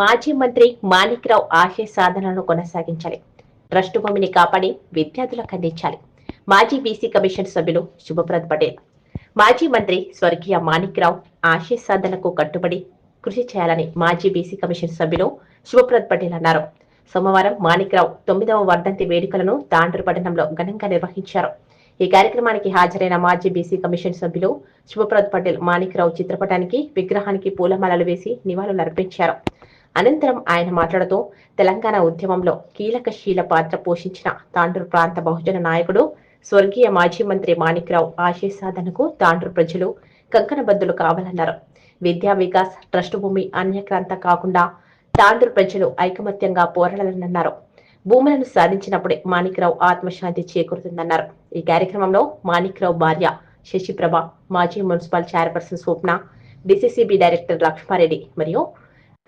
మాజీ మంత్రి మాణిక్రావు ఆశయ సాధనలను కొనసాగించాలి. ట్రస్ట్ భూమిని కాపాడి విద్యార్థులకు అందించాలి. మాజీ బీసీ కమిషన్ సభ్యులు శుభప్రద్ పటేల్. మాజీ మంత్రి స్వర్గీయ మాణిక్రావు ఆశయ సాధనకు కట్టుబడి కృషి చేయాలని మాజీ బీసీ కమిషన్ సభ్యులు శుభప్రద్ పటేల్ అన్నారు. సోమవారం మాణిక్రావు తొమ్మిదవ వర్ధంతి వేడుకలను తాండ్రు పట్టణంలో ఘనంగా నిర్వహించారు. ఈ కార్యక్రమానికి హాజరైన మాజీ బీసీ కమిషన్ సభ్యులు శుభప్రద్ పటేల్ మాణిక్రావు చిత్రపటానికి విగ్రహానికి పూలమాలలు వేసి నివాళులర్పించారు. అనంతరం ఆయన మాట్లాడుతూ తెలంగాణ ఉద్యమంలో కీలక శీల పాత్ర పోషించిన తాండ్రు ప్రాంత బహుజన నాయకుడు స్వర్గీయ మాజీ మంత్రి మాణిక్రావు ఆశయ సాధనకు తాండ్రు ప్రజలు కంకణబద్దులు కావాలన్నారు. విద్యా వికాస్ ట్రస్ట్ భూమి అన్యక్రాంత కాకుండా తాండ్రు ప్రజలు ఐకమత్యంగా పోరాడాలన్నారు భూములను సాధించినప్పుడే మాణిక్రావు ఆత్మశాంతి చేకూరుతుందన్నారు. ఈ కార్యక్రమంలో మాణిక్రావు భార్య శశిప్రభ మాజీ municipal chairperson Swapna DCCB director Lakshma Reddy మరియు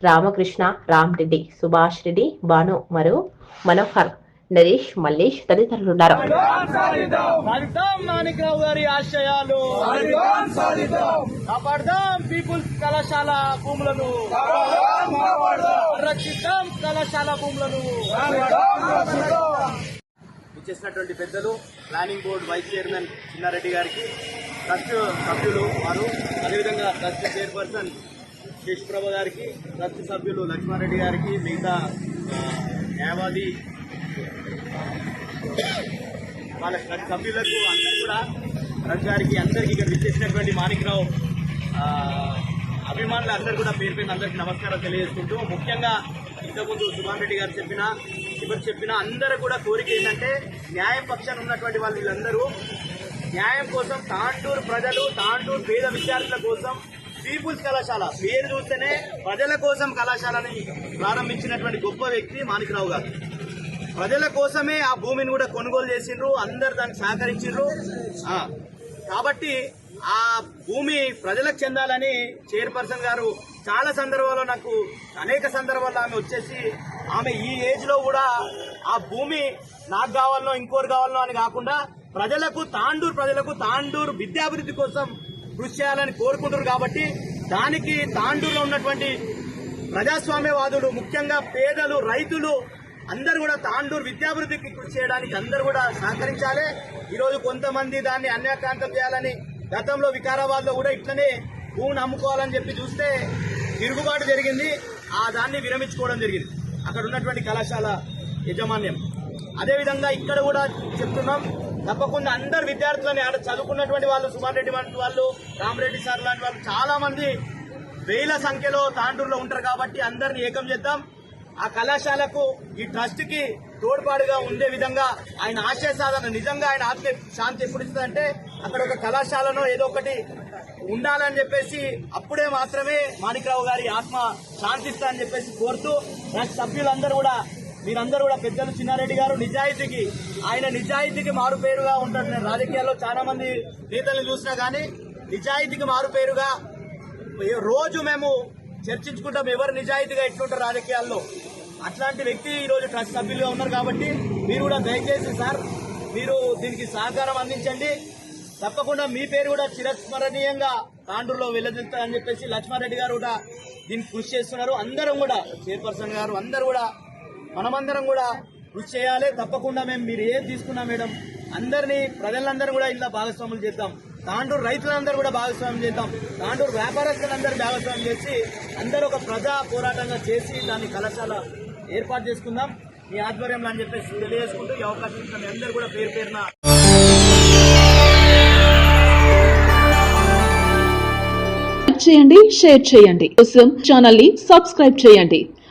రామకృష్ణ రామరెడ్డి సుభాష్ రెడ్డి భాను మరియు మనోహర్ నరేష్ మల్లేష్ తదితరులున్నారు సాధిద్దాం మాణిక్రావు గారి ఆశయాలు. కాపాడదాం పీపుల్స్ కళాశాల భూములను. రక్షిద్దాం కళాశాల భూములను. ఇచ్చేసినటువంటి పెద్దలు planning board vice chairman Chinna Reddy గారికి ట్రస్ట్ సభ్యులు వారు అదేవిధంగా ట్రస్ట్ చైర్పర్సన్ శేషప్రభ గారికి ట్రస్ట్ సభ్యులు లక్ష్మారెడ్డి గారికి మిగతా న్యాయవాది వాళ్ళ ట్రస్ట్ సభ్యులకు అందరూ కూడా ట్రస్ట్ గారికి అందరికీ ఇక్కడ విచ్చేసినటువంటి మాణిక్రావు అభిమానులు అందరూ కూడా పేరు పేరు అందరికీ నమస్కారం తెలియజేసుకుంటూ ముఖ్యంగా ఇంతకుముందు సుభాన్ రెడ్డి గారు చెప్పిన ఎవరు చెప్పిన అందరూ కూడా కోరిక ఏంటంటే న్యాయం పక్షాన ఉన్నటువంటి వాళ్ళు వీళ్ళందరూ న్యాయం కోసం తాండూరు ప్రజలు తాండూరు పేద విద్యార్థుల కోసం పీపుల్స్ కళాశాల. పేరు చూస్తేనే ప్రజల కోసం కళాశాలని ప్రారంభించినటువంటి గొప్ప వ్యక్తి మాణిక్రావు గారు. ప్రజల కోసమే ఆ భూమిని కూడా కొనుగోలు చేసిండ్రు అందరు దానికి సహకరించిండ్రు. కాబట్టి ఆ భూమి ప్రజలకు చెందాలని చైర్పర్సన్ గారు చాలా సందర్భాల్లో నాకు అనేక సందర్భాల్లో ఆమె వచ్చేసి ఆమె ఈ ఏజ్లో కూడా ఆ భూమి నాకు కావాలనో ఇంకోరు కావాలనో అని కాకుండా ప్రజలకు తాండూరు ప్రజలకు తాండూరు విద్యాభివృద్ధి కోసం కృషి చేయాలని కోరుకుంటారు కాబట్టి దానికి తాండూరులో ఉన్నటువంటి ప్రజాస్వామ్యవాదులు ముఖ్యంగా పేదలు రైతులు అందరూ కూడా తాండూరు విద్యాభివృద్ధికి కృషి చేయడానికి అందరూ కూడా సహకరించాలి. ఈరోజు కొంతమంది దాన్ని అన్యాక్రాంతం చేయాలని గతంలో వికారాబాద్లో కూడా ఇట్లనే భూమిని అమ్ముకోవాలని చెప్పి చూస్తే తిరుగుబాటు జరిగింది. ఆ దాన్ని విరమించుకోవడం జరిగింది. అక్కడ ఉన్నటువంటి కళాశాల యజమాన్యం. అదేవిధంగా ఇక్కడ కూడా చెప్తున్నాం తప్పకుండా అందరు విద్యార్థులని ఆడ చదువుకున్నటువంటి వాళ్ళు సుమార్ రెడ్డి వంటి వాళ్ళు రామరెడ్డి సార్ లాంటి వాళ్ళు చాలా మంది వేల సంఖ్యలో తాండూరులో ఉంటారు కాబట్టి అందరిని ఏకం చేద్దాం. ఆ కళాశాలకు ఈ ట్రస్ట్కి తోడ్పాటుగా ఉండే విధంగా ఆయన ఆశయ సాధన నిజంగా ఆయన ఆత్మ శాంతి ఎప్పుడు ఇస్తుందంటే అక్కడ ఒక కళాశాలను ఏదో ఒకటి ఉండాలని చెప్పేసి అప్పుడే మాత్రమే మాణిక్రావు గారి ఆత్మ శాంతిస్తా అని చెప్పేసి కోరుతూ ట్రస్ట్ సభ్యులందరూ కూడా మీరందరూ కూడా పెద్దలు చిన్నారెడ్డి గారు నిజాయితీకి ఆయన నిజాయితీకి మారు పేరుగా ఉంటారు నేను రాజకీయాల్లో చాలా మంది నేతల్ని చూసినా కానీ నిజాయితీకి మారు పేరుగా రోజు మేము చర్చించుకుంటాం ఎవరు నిజాయితీగా ఎట్లుంటారు రాజకీయాల్లో. అట్లాంటి వ్యక్తి ఈరోజు ట్రస్ట్ సభ్యులుగా ఉన్నారు కాబట్టి మీరు కూడా దయచేసి సార్ మీరు దీనికి సహకారం అందించండి. తప్పకుండా మీ పేరు కూడా చిరస్మరణీయంగా తాండ్రులో వెళ్ళదిస్తారని చెప్పేసి లక్ష్మారెడ్డి గారు కూడా దీనికి కృషి చేస్తున్నారు. అందరం కూడా చైర్పర్సన్ గారు అందరూ కూడా మనమందరం కూడా కృషి చేయాలి. తప్పకుండా మేము మీరు ఏం తీసుకున్నా మేడం అందరినీ ప్రజలందరూ కూడా ఇలా భాగస్వాములు చేద్దాం. తాండూరు రైతులందరూ కూడా భాగస్వామ్యం చేద్దాం. తాండూరు వ్యాపారస్తులందరూ భాగస్వామ్యం చేసి అందరూ ఒక ప్రజా పోరాటంగా చేసి దాన్ని కళాశాల ఏర్పాటు చేసుకుందాం. మీ ఆధ్వర్యంలో అని చెప్పేసి తెలియజేసుకుంటూ ఈ అవకాశం ఇచ్చిన మీ అందరూ కూడా పేరు పేరున చేయండి షేర్ చేయండి. కోసం ఛానల్ని సబ్స్క్రైబ్ చేయండి.